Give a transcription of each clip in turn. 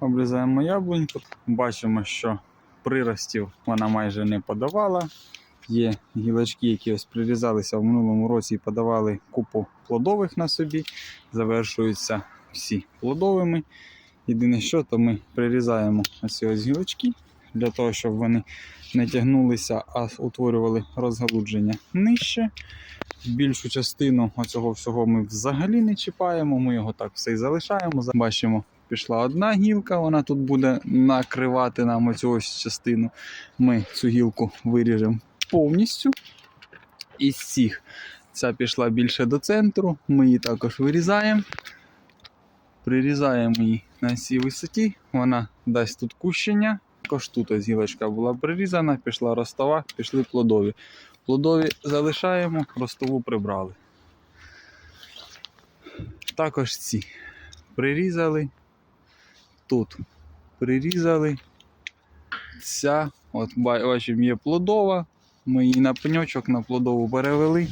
Обрізаємо яблуньку. Бачимо, що приростів вона майже не подавала. Є гілочки, які ось прирізалися в минулому році і подавали купу плодових на собі. Завершуються всі плодовими. Єдине, що то ми прирізаємо ось ось гілочки для того, щоб вони не тягнулися, а утворювали розгалудження нижче. Більшу частину оцього всього ми взагалі не чіпаємо, ми його так все і залишаємо. Бачимо, пішла одна гілка, вона тут буде накривати нам оцю ось частину. Ми цю гілку виріжемо повністю. Із цих ця пішла більше до центру, ми її також вирізаємо. Прирізаємо її на цій висоті, вона дасть тут кущення. Також тут ось гілочка була прирізана, пішла ростова, пішли плодові. Плодові залишаємо, ростову прибрали. Також ці прирізали. Тут прирізали. Ця, от бачимо, є плодова. Ми її на пеньочок на плодову перевели.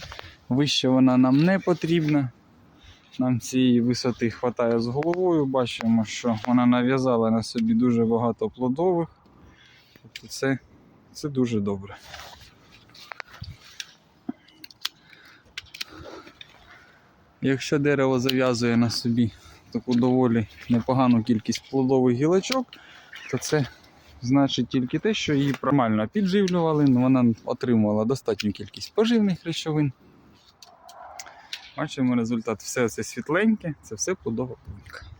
Вище вона нам не потрібна. Нам цієї висоти вистачає з головою. Бачимо, що вона нав'язала на собі дуже багато плодових. Тобто це, це дуже добре. Якщо дерево зав'язує на собі таку доволі непогану кількість плодових гілочок, то це значить тільки те, що її нормально підживлювали, ну, вона отримувала достатню кількість поживних речовин. Бачимо результат. Все це світленьке, це все плодова плитка.